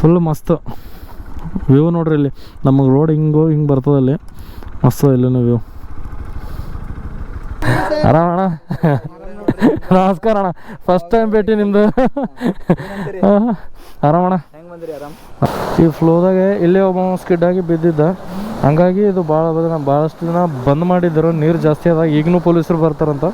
Full ಮಸ್ತ್. View ನೋಡ್ರಿ ಇಲ್ಲಿ. ನಮಗೆ ರೋಡ್ ಹಿಂಗೋ ಹಿಂಗೆ ಬರ್ತದೆ ಅಲ್ಲಿ. ಮಸ್ತ್ ಇಲ್ಲಿನ ವ್ಯೂ ಆರಾಮ ಅಣ್ಣ. ನಮಸ್ಕಾರ, ಅಣ್ಣ. ಫಸ್ಟ್ ಟೈಮ್ ಭೇಟಿ ನಿಮ್ದು. ಆರಾಮಣ್ಣ ಈ ಫ್ಲೋದಾಗೆ ಇಲ್ಲೇ ಒಬ್ಬ ಸ್ಕಿಡ್ ಆಗಿ ಬಿದ್ದಿದ್ದ. ಹಂಗಾಗಿ ಇದು ಭಾಳ ಭಾಳಷ್ಟು ಜನ ಬಂದ್ ಮಾಡಿದ್ರು. ನೀರು ಜಾಸ್ತಿ ಅದ. ಈಗಲೂ ಪೊಲೀಸರು ಬರ್ತಾರಂತ.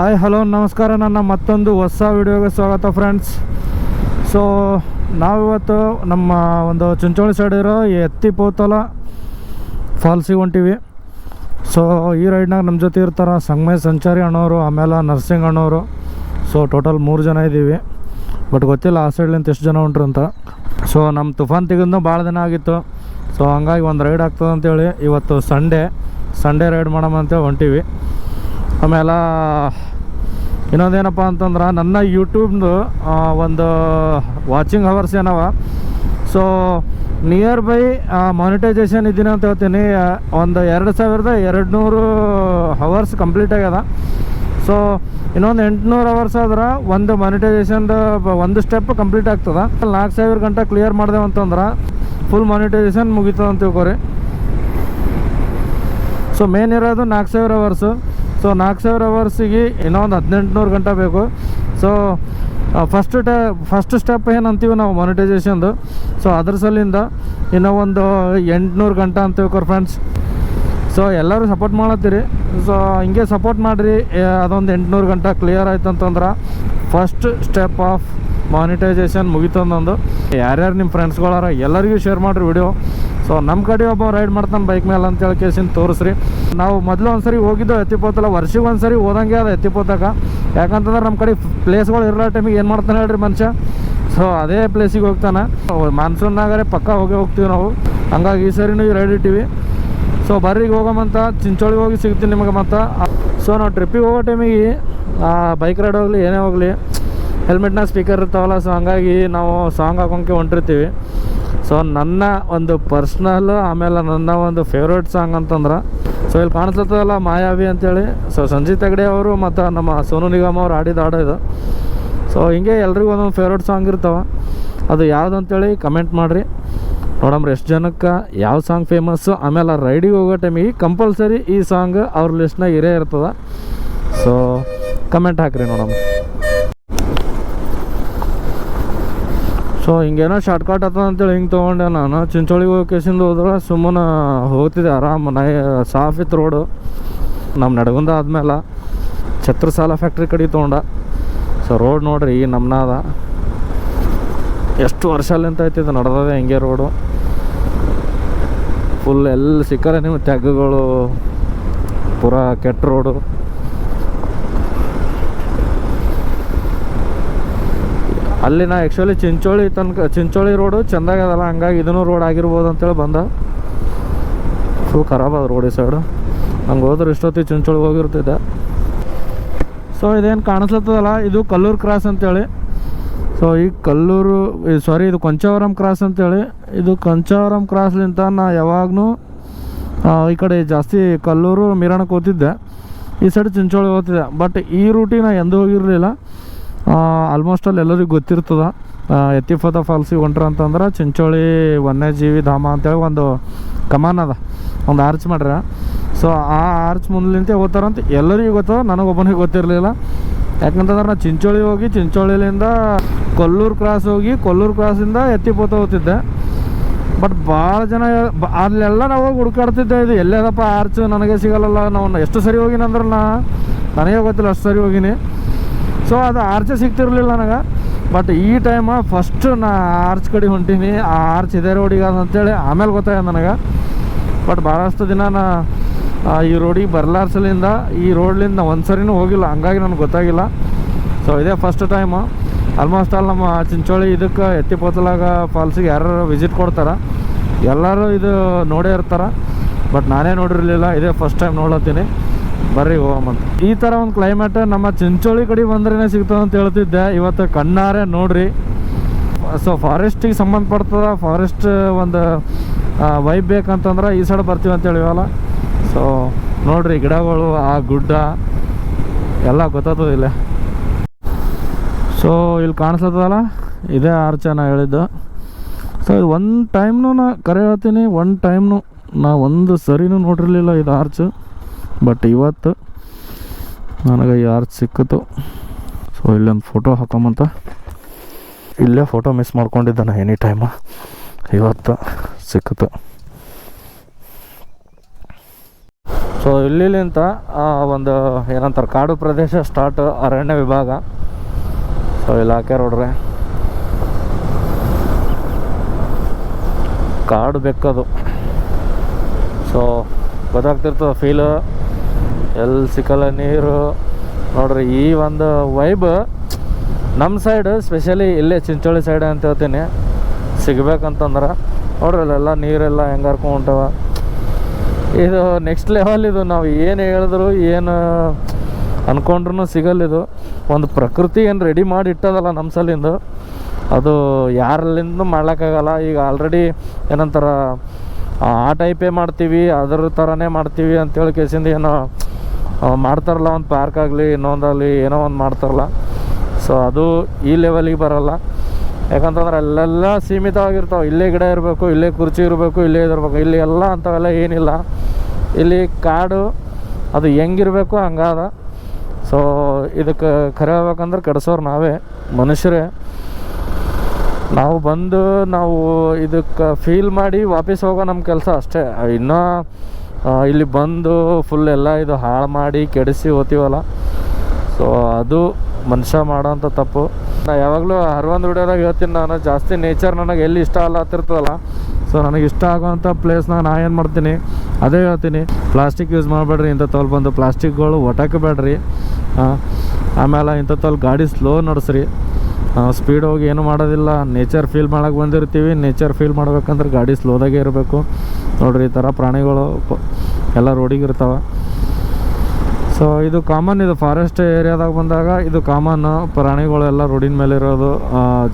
ಹಾಯ್ ಹಲೋ ನಮಸ್ಕಾರ. ನನ್ನ ಮತ್ತೊಂದು ಹೊಸ ವಿಡಿಯೋಗೆ ಸ್ವಾಗತ ಫ್ರೆಂಡ್ಸ್ ಸೊ ನಾವಿವತ್ತು ನಮ್ಮ ಒಂದು ಚುಂಚೋಳಿ ಸೈಡ್ ಇರೋ ಈ ಎತ್ತಿಪೋತಲ ಫಾಲ್ಸಿಗೆ ಹೊಂಟಿವಿ ಸೊ ಈ ರೈಡ್ನಾಗ ನಮ್ಮ ಜೊತೆ ಇರ್ತಾರೆ ಸಂಗಮೇ ಸಂಚಾರಿ ಅಣ್ಣವರು ಆಮೇಲೆ ನರ್ಸಿಂಗ್ ಅಣ್ಣವರು ಸೊ ಟೋಟಲ್ ಮೂರು ಜನ ಇದ್ದೀವಿ. ಬಟ್ ಗೊತ್ತಿಲ್ಲ, ಆ ಸೈಡ್ಲಿಂದ ಎಷ್ಟು ಜನ ಹೊಂಟ್ರು ಅಂತ. ಸೊ ನಮ್ಮ ತುಫಾನ್ ತೆಗೆದು ಭಾಳ ದಿನ ಆಗಿತ್ತು. ಸೊ ಹಂಗಾಗಿ ಒಂದು ರೈಡ್ ಆಗ್ತದೆ ಅಂತೇಳಿ ಇವತ್ತು ಸಂಡೇ ಸಂಡೇ ರೈಡ್ ಮಾಡೋಣ ಅಂತೇಳಿ ಹೊಂಟೀವಿ ಆಮೇಲೆ ಇನ್ನೊಂದೇನಪ್ಪ ಅಂತಂದ್ರೆ ನನ್ನ ಯೂಟ್ಯೂಬ್ದು ಒಂದು ವಾಚಿಂಗ್ ಅವರ್ಸ್ ಏನವ? ಸೊ ನಿಯರ್ ಬೈ ಮಾನಿಟೈಸೇಷನ್ ಇದ್ದೀನಿ ಅಂತ ಹೇಳ್ತೀನಿ. ಒಂದು ಎರಡು ಸಾವಿರದ ಎರಡು ನೂರು ಹವರ್ಸ್ ಕಂಪ್ಲೀಟ್ ಆಗ್ಯದ. ಸೊ ಇನ್ನೊಂದು ಎಂಟುನೂರು ಅವರ್ಸ್ ಆದ್ರೆ ಒಂದು ಮಾನಿಟೈಸೇಷನ್ದು ಒಂದು ಸ್ಟೆಪ್ ಕಂಪ್ಲೀಟ್ ಆಗ್ತದೆ. ನಾಲ್ಕು ಸಾವಿರ ಗಂಟೆ ಕ್ಲಿಯರ್ ಮಾಡಿದೆವು ಅಂತಂದ್ರೆ ಫುಲ್ ಮಾನಿಟೈಸೇಷನ್ ಮುಗೀತದೆ ಅಂತ ತಿಳ್ಕೊರಿ. ಸೊ ಮೇನ್ ಇರೋದು ನಾಲ್ಕು ಸಾವಿರ ಅವರ್ಸು ಸೊ ನಾಲ್ಕು ಸಾವಿರ ಅವರ್ಸಿಗೆ ಇನ್ನೊಂದು ಹದಿನೆಂಟು ನೂರು ಗಂಟೆ ಬೇಕು. ಸೊ ಫಸ್ಟ್ ಟೆ ಫಸ್ಟ್ ಸ್ಟೆಪ್ ಏನಂತೀವಿ ಅಂತೀವಿ ನಾವು ಮೊನಿಟೈಸೇಷನ್ದು ಸೊ ಅದ್ರ ಸಲಿಂದ ಇನ್ನೂ ಒಂದು ಎಂಟುನೂರು ಗಂಟೆ ಅಂತ ಕೊರ್ ಫ್ರೆಂಡ್ಸ್ ಸೊ ಎಲ್ಲರೂ ಸಪೋರ್ಟ್ ಮಾಡತ್ತೀರಿ. ಸೊ ಹಿಂಗೆ ಸಪೋರ್ಟ್ ಮಾಡಿರಿ ಅದೊಂದು ಎಂಟುನೂರು ಗಂಟೆ ಕ್ಲಿಯರ್ ಆಯ್ತು ಅಂತಂದ್ರೆ ಫಸ್ಟ್ ಸ್ಟೆಪ್ ಆಫ್ ಮಾನಿಟೈಸೇಷನ್ ಮುಗಿತಂದೊಂದು ಯಾರ್ಯಾರು ನಿಮ್ಮ ಫ್ರೆಂಡ್ಸ್ಗಳಾರ ಎಲ್ಲರಿಗೂ ಶೇರ್ ಮಾಡಿರಿ ವಿಡಿಯೋ ಸೊ ನಮ್ಮ ಕಡೆ ಒಬ್ಬ ರೈಡ್ ಮಾಡ್ತಾನೆ ಬೈಕ್ ಮೇಲೆ ಅಂತ ಹೇಳಿ ಕೇಸಿನ ತೋರಿಸ್ರಿ. ನಾವು ಮೊದಲು ಒಂದ್ಸರಿ ಹೋಗಿದ್ದು ಎತ್ತಿಪೋತಲ್ಲ ವರ್ಷಕ್ಕೆ ಒಂದ್ಸರಿ ಹೋದಂಗೆ ಅದು ಎತ್ತಿಪೋತಕ. ಯಾಕಂತಂದ್ರೆ ನಮ್ಮ ಕಡೆ ಪ್ಲೇಸ್ಗಳು ಇರೋ ಟೈಮಿಗೆ ಏನು ಮಾಡ್ತಾನೆ ಹೇಳ್ರಿ ಮನುಷ್ಯ? ಸೊ ಅದೇ ಪ್ಲೇಸಿಗೆ ಹೋಗ್ತಾನೆ. ಮಾನ್ಸೂನ್ನಾಗರೆ ಪಕ್ಕ ಹೋಗಿ ಹೋಗ್ತೀವಿ ನಾವು. ಹಂಗಾಗಿ ಈ ಸರಿನೂ ರೈಡ್ ಇಟ್ಟಿವಿ. ಸೊ ಬರ್ರಿಗೆ ಹೋಗಮಂತ ಚಿಂಚೋಳಿಗೆ ಹೋಗಿ ಸಿಗ್ತೀನಿ ನಿಮಗೆ ಮತ್ತು. ಸೊ ನಾವು ಟ್ರಿಪ್ಪಿಗೆ ಹೋಗೋ ಟೈಮಿಗೆ ಬೈಕ್ ರೈಡ್ ಹೋಗಲಿ, ಏನೇ ಹೋಗಲಿ. ಹೆಲ್ಮೆಟ್ನ ಸ್ಪೀಕರ್ ಇರ್ತಾವಲ್ಲ ಸೊ ಹಂಗಾಗಿ ನಾವು ಸಾಂಗ್ ಹಾಕೊಂಕೆ ಹೊಂಟಿರ್ತೀವಿ. ಸೊ ನನ್ನ ಒಂದು ಪರ್ಸ್ನಲ್ ಆಮೇಲೆ ನನ್ನ ಒಂದು ಫೇವ್ರೇಟ್ ಸಾಂಗ್ ಅಂತಂದ್ರೆ ಸೊ ಇಲ್ಲಿ ಕಾಣಿಸ್ತದಲ್ಲ ಮಾಯಾವಿ ಅಂತೇಳಿ. ಸೊ ಸಂಜೀತ್ ಹೆಗ್ಡೆ ಅವರು ಮತ್ತು ನಮ್ಮ ಸೋನು ನಿಗಮ್ ಅವ್ರು ಆಡಿದ ಹಾಡು ಇದು. ಸೊ ಹಿಂಗೆ ಎಲ್ರಿಗೂ ಒಂದೊಂದು ಫೇವ್ರೇಟ್ ಸಾಂಗ್ ಇರ್ತಾವೆ. ಅದು ಯಾವ್ದು ಅಂತೇಳಿ ಕಮೆಂಟ್ ಮಾಡಿರಿ. ನೋಡಮ್ರಿ ಎಷ್ಟು ಜನಕ್ಕೆ ಯಾವ ಸಾಂಗ್ ಫೇಮಸ್ಸು ಆಮೇಲೆ ರೈಡಿಗೆ ಹೋಗೋ ಟೈಮಿಗೆ ಕಂಪಲ್ಸರಿ ಈ ಸಾಂಗ್ ಅವ್ರ ಲಿಸ್ಟ್ನಾಗ ಇರೇ ಇರ್ತದೆ. ಸೊ ಕಮೆಂಟ್ ಹಾಕ್ರಿ ನೋಡಮ್ಮ ಸೊ, ಹಿಂಗೇನೋ ಶಾರ್ಟ್ಕಟ್ ಆತದ ಅಂತೇಳಿ ಹಿಂಗೆ ತೊಗೊಂಡೆ ನಾನು. ಚಿಂಚೋಳಿಗೆ ಹೋಗಿ ಕೇಸಿಂದ ಹೋದ್ರೆ ಸುಮ್ಮನೆ ಹೋಗ್ತಿದ್ದೆ ಆರಾಮ, ನೈ, ಸಾಫ್ ಇತ್ತು ರೋಡು ನಮ್ಮ ನಡಗುಂದ ಆದ್ಮೇಲೆ ಛತ್ರಸಾಲ ಫ್ಯಾಕ್ಟ್ರಿ ಕಡೆ ತೊಗೊಂಡ. ಸೊ ರೋಡ್ ನೋಡ್ರಿ, ಈ ನಮ್ನಾದ. ಎಷ್ಟು ವರ್ಷ ಅಲ್ಲಿಂತ ಐತಿದ್ದು ನಡೆದದೆ ಹಿಂಗೆ ರೋಡು ಫುಲ್ ಎಲ್ಲಿ ಸಿಕ್ಕರೆ ನಿಮ್ಮ ತೆಗ್ಗುಗಳು, ಪೂರಾ ಕೆಟ್ಟ ರೋಡು ಅಲ್ಲಿ ನಾ ಆ್ಯಕ್ಚುಲಿ ಚಿಂಚೋಳಿ ತನಕ, ಚಿಂಚೋಳಿ ರೋಡು ಚೆಂದಾಗದಲ್ಲ ಹಂಗಾಗಿ ಇದನ್ನು ರೋಡ್ ಆಗಿರ್ಬೋದು ಅಂತೇಳಿ ಬಂದ. ಫುಲ್ ಖರಾಬ್ ಅದ ರೋಡ್ ಈ ಸೈಡು ಹಂಗೆ ಹೋದ್ರೆ ಇಷ್ಟೊತ್ತಿಗೆ ಚಿಂಚೋಳಿಗೆ ಹೋಗಿರ್ತಿದ್ದೆ. ಸೊ ಇದೇನು ಕಾಣಿಸ್ಲತ್ತದಲ್ಲ, ಇದು ಕಲ್ಲೂರು ಕ್ರಾಸ್ ಅಂತೇಳಿ. ಸೊ ಈ ಕಲ್ಲೂರು ಸಾರಿ ಇದು ಕೊಂಚಾವರಂ ಕ್ರಾಸ್ ಅಂತೇಳಿ. ಇದು ಕೊಂಚಾವರಂ ಕ್ರಾಸ್ಲಿಂತ ನಾ ಯಾವಾಗೂ ಈ ಕಡೆ ಜಾಸ್ತಿ ಕಲ್ಲೂರು ಮಿರಾಣಕ್ಕೆ ಹೋಗ್ತಿದ್ದೆ ಈ ಸೈಡ್ ಚಿಂಚೋಳಿ ಹೋಗ್ತಿದ್ದೆ. ಬಟ್ ಈ ರೂಟಿಗೆ ನಾ ಎಂದೂ ಹೋಗಿರಲಿಲ್ಲ. ಆಲ್ಮೋಸ್ಟ್ ಅಲ್ಲಿ ಎಲ್ಲರಿಗೂ ಗೊತ್ತಿರ್ತದ. ಎತ್ತಿಫದ ಫಾಲ್ಸಿಗೆ ಹೊಂಟ್ರ ಅಂತಂದ್ರೆ ಚಿಂಚೋಳಿ, ವನ್ಯಜೀವಿ, ಧಾಮ ಅಂತೇಳಿ ಒಂದು ಕಮಾನ್ ಅದ. ಒಂದು ಆರ್ಚ್ ಮಾಡ್ರ ಸೊ ಆ ಆರ್ಚ್ ಮುಂದ್ಲಿಂತೆ ಹೋಗ್ತಾರಂತ ಎಲ್ಲರಿಗೂ ಗೊತ್ತದ, ನನಗೊಬ್ಬನಿಗೆ ಗೊತ್ತಿರಲಿಲ್ಲ. ಯಾಕಂತಂದ್ರೆ ನಾನು ಚಿಂಚೋಳಿ ಹೋಗಿ, ಚಿಂಚೋಳಿಲಿಂದ ಕೊಲ್ಲೂರು ಕ್ರಾಸ್ ಹೋಗಿ, ಕೊಲ್ಲೂರು ಕ್ರಾಸಿಂದ ಎತ್ತಿಪೋತ ಹೋಗ್ತಿದ್ದೆ. ಬಟ್ ಭಾಳ ಜನ ಅಲ್ಲೆಲ್ಲ ನಾವು ಹೋಗಿ ಹುಡುಕಾಡ್ತಿದ್ದೆ ಇದು, ಎಲ್ಲೇದಪ್ಪ ಆರ್ಚ್ ನನಗೆ ಸಿಗಲ್ಲ ನಾವು ಎಷ್ಟು ಸರಿ ಹೋಗಿನಿ ಅಂದ್ರೆ ನಾ, ನನಗೆ ಗೊತ್ತಿಲ್ಲ ಅಷ್ಟು ಸರಿ ಹೋಗಿನಿ. ಸೊ ಅದು ಆರ್ಚೆ ಸಿಗ್ತಿರಲಿಲ್ಲ ನನಗೆ. ಬಟ್ ಈ ಟೈಮ ಫಸ್ಟ್ ನಾ ಆರ್ಚ್ ಕಡೆ ಹೊಂಟೀನಿ. ಆ ಆರ್ಚ್ ಇದೇ ರೋಡಿಗೆ ಅಂತೇಳಿ ಆಮೇಲೆ ಗೊತ್ತಾಗ ನನಗೆ. ಬಟ್ ಭಾಳಷ್ಟು ದಿನ ನಾ ಈ ರೋಡಿಗೆ ಬರ್ಲಾರ್ಸಲಿಂದ ಈ ರೋಡ್ಲಿಂದ ನಾ ಒಂದು ಸರಿನೂ ಹೋಗಿಲ್ಲ. ಹಂಗಾಗಿ ನನಗೆ ಗೊತ್ತಾಗಿಲ್ಲ. ಸೊ ಇದೇ ಫಸ್ಟ್ ಟೈಮು ಆಲ್ಮೋಸ್ಟ್ ಆಲ್ ನಮ್ಮ ಚಿಂಚೋಳಿ ಇದಕ್ಕೆ ಎತ್ತಿಪೋತಲಾಗ ಫಾಲ್ಸಿಗೆ ಯಾರು ವಿಸಿಟ್ ಕೊಡ್ತಾರೆ, ಎಲ್ಲರೂ ಇದು ನೋಡೇ ಇರ್ತಾರೆ. ಬಟ್ ನಾನೇ ನೋಡಿರಲಿಲ್ಲ. ಇದೇ ಫಸ್ಟ್ ಟೈಮ್ ನೋಡ್ಲತ್ತೀನಿ ಬರ್ರಿ ಹೋಗಮಂತ ಈ ಥರ ಒಂದು ಕ್ಲೈಮೇಟ್ ನಮ್ಮ ಚಿಂಚೋಳಿ ಕಡೆ ಬಂದ್ರೇನೆ ಸಿಗ್ತದೆ ಅಂತ ಹೇಳ್ತಿದ್ದೆ. ಇವತ್ತು ಕಣ್ಣಾರೆ ನೋಡ್ರಿ. ಸೊ ಫಾರೆಸ್ಟಿಗೆ ಸಂಬಂಧಪಡ್ತದ ಫಾರೆಸ್ಟ್ ಒಂದು ವೈಬ್ ಬೇಕಂತಂದ್ರೆ ಈ ಸೈಡ್ ಬರ್ತೀವಿ ಅಂತ ಹೇಳಿವಲ್ಲ. ಸೊ ನೋಡ್ರಿ ಗಿಡಗಳು, ಆ ಗುಡ್ಡ, ಎಲ್ಲ ಗೊತ್ತಾಗ್ತದೆ ಇಲ್ಲೇ. ಸೊ ಇಲ್ಲಿ ಕಾಣಿಸ್ತದಲ್ಲ ಇದೇ ಆರ್ಚ ನಾ ಹೇಳಿದ್ದು. ಸೊ ಇದು ಒಂದು ಟೈಮ್ನು ನಾ ಕರೆ ಹೇಳ್ತೀನಿ, ಒಂದು ಟೈಮ್ನು ನಾ ಒಂದು ಸರಿನೂ ನೋಡಿರಲಿಲ್ಲ ಇದು ಆರ್ಚ್. ಬಟ್ ಇವತ್ತು ನನಗೆ ಯಾರು ಸಿಕ್ಕಿತು. ಸೊ ಇಲ್ಲೊಂದು ಫೋಟೋ ಹಾಕೊಂಬಂತ. ಇಲ್ಲೇ ಫೋಟೋ ಮಿಸ್ ಮಾಡ್ಕೊಂಡಿದ್ದೆ ನಾನು ಎನಿ ಟೈಮ ಇವತ್ತು ಸಿಕ್ಕಿತು. ಸೊ ಇಲ್ಲಿಂತ ಒಂದು ಏನಂತಾರೆ, ಕಾಡು ಪ್ರದೇಶ ಸ್ಟಾರ್ಟ್ ಅರಣ್ಯ ವಿಭಾಗ. ಸೊ ಹಾಕ್ಯಾರ ನೋಡ್ರಿ. ಕಾಡು ಬೆಕ್ಕದು. ಸೊ ಗೊತ್ತಾಗ್ತಿರ್ತದೆ ಫೀಲು ಎಲ್ಲಿ ಸಿಕ್ಕಲ್ಲ ನೀರು. ನೋಡ್ರಿ, ಈ ಒಂದು ವೈಬ್ ನಮ್ಮ ಸೈಡ್ ಸ್ಪೆಷಲಿ ಇಲ್ಲೇ ಚಿಂಚೋಳಿ ಸೈಡ್ ಅಂತ ಹೇಳ್ತೀನಿ. ಸಿಗ್ಬೇಕಂತಂದ್ರೆ, ನೋಡ್ರಿ, ಅಲ್ಲೆಲ್ಲ ನೀರೆಲ್ಲ ಹೆಂಗೆ ಹರ್ಕೊಂಡ್ ಹೊಂಟವ. ಇದು ನೆಕ್ಸ್ಟ್ ಲೆವೆಲ್ ಇದು. ನಾವು ಏನು ಹೇಳಿದ್ರು, ಏನು ಅಂದ್ಕೊಂಡ್ರು ಸಿಗಲ್ಲ ಇದು. ಒಂದು ಪ್ರಕೃತಿ ಏನು ರೆಡಿ ಮಾಡಿ ಇಟ್ಟದಲ್ಲ ನಮ್ಮ ಸಲಿಂದ, ಅದು ಯಾರಲ್ಲಿಂದ ಮಾಡ್ಲಿಕ್ಕಾಗಲ್ಲ. ಈಗ ಆಲ್ರೆಡಿ ಏನಂತಾರ, ಆ ಟೈಪೇ ಮಾಡ್ತೀವಿ, ಅದ್ರ ಥರನೇ ಮಾಡ್ತೀವಿ ಅಂತೇಳಿ ಕೇಸಿಂದ ಏನೋ ಮಾಡ್ತಾರಲ್ಲ, ಒಂದು ಪಾರ್ಕ್ ಆಗಲಿ ಇನ್ನೊಂದಾಗಲಿ ಏನೋ ಒಂದು ಮಾಡ್ತಾರಲ್ಲ. ಸೊ ಅದು ಈ ಲೆವೆಲಿಗೆ ಬರೋಲ್ಲ. ಯಾಕಂತಂದ್ರೆ ಅಲ್ಲೆಲ್ಲ ಸೀಮಿತವಾಗಿರ್ತಾವೆ. ಇಲ್ಲೇ ಗಿಡ ಇರಬೇಕು, ಇಲ್ಲೇ ಕುರ್ಚಿ ಇರಬೇಕು, ಇಲ್ಲೇ ಇದಿರ್ಬೇಕು. ಇಲ್ಲಿ ಎಲ್ಲ ಅಂಥವೆಲ್ಲ ಏನಿಲ್ಲ. ಇಲ್ಲಿ ಕಾಡು, ಅದು ಹೆಂಗಿರಬೇಕು ಹಂಗಾದ. ಸೊ ಇದಕ್ಕೆ ಖರೆ ಹೋಗ್ಬೇಕಂದ್ರೆ ಕೆಡ್ಸೋರು ನಾವೇ, ಮನುಷ್ಯರೇ. ನಾವು ಬಂದು ನಾವು ಇದಕ್ಕೆ ಫೀಲ್ ಮಾಡಿ ವಾಪಸ್ ಹೋಗೋ ನಮ್ಮ ಕೆಲಸ ಅಷ್ಟೇ. ಇನ್ನೂ ಇಲ್ಲಿ ಬಂದು ಫುಲ್ ಎಲ್ಲ ಇದು ಹಾಳು ಮಾಡಿ ಕೆಡಿಸಿ ಹೋತೀವಲ್ಲ? ಸೊ ಅದು ಮನುಷ್ಯ ಮಾಡೋಂಥ ತಪ್ಪು. ನಾ ಯಾವಾಗಲೂ ಹರ್ವಂದ್ ವಿಡಿಯೋದಾಗ ಹೇಳ್ತೀನಿ ನಾನು, ಜಾಸ್ತಿ ನೇಚರ್ ನನಗೆ ಎಲ್ಲಿ ಇಷ್ಟ ಅಲ್ಲ ಹತ್ತಿರ್ತದಲ್ಲ ಸೊ ನನಗೆ ಇಷ್ಟ ಆಗುವಂಥ ಪ್ಲೇಸ್ನ ನಾ ಏನು ಮಾಡ್ತೀನಿ? ಅದೇ ಹೇಳ್ತೀನಿ ಪ್ಲಾಸ್ಟಿಕ್ ಯೂಸ್ ಮಾಡಬೇಡ್ರಿ ಇಂಥ ತೋಲ್ ಬಂದು ಪ್ಲಾಸ್ಟಿಕ್ಗಳು ಒಟಕ್ಕೆ ಬೇಡ್ರಿ. ಆಮೇಲೆ ಇಂಥ ತೋಲ್ ಗಾಡಿ ಸ್ಲೋ ನಡೆಸ್ರಿ. ಸ್ಪೀಡ್ ಹೋಗಿ ಏನು ಮಾಡೋದಿಲ್ಲ. ನೇಚರ್ ಫೀಲ್ ಮಾಡೋಕೆ ಬಂದಿರ್ತೀವಿ. ನೇಚರ್ ಫೀಲ್ ಮಾಡ್ಬೇಕಂದ್ರೆ ಗಾಡಿ ಸ್ಲೋದಾಗೆ ಇರಬೇಕು. ನೋಡ್ರಿ, ಈ ಥರ ಪ್ರಾಣಿಗಳು ಎಲ್ಲ ರೋಡಿಗೆ ಇರ್ತಾವೆ. ಸೊ ಇದು ಕಾಮನ್ ಇದು ಫಾರೆಸ್ಟ್ ಏರಿಯಾದಾಗ ಬಂದಾಗ ಇದು ಕಾಮನ್ ಪ್ರಾಣಿಗಳೆಲ್ಲ ರೋಡಿನ ಮೇಲೆ ಇರೋದು.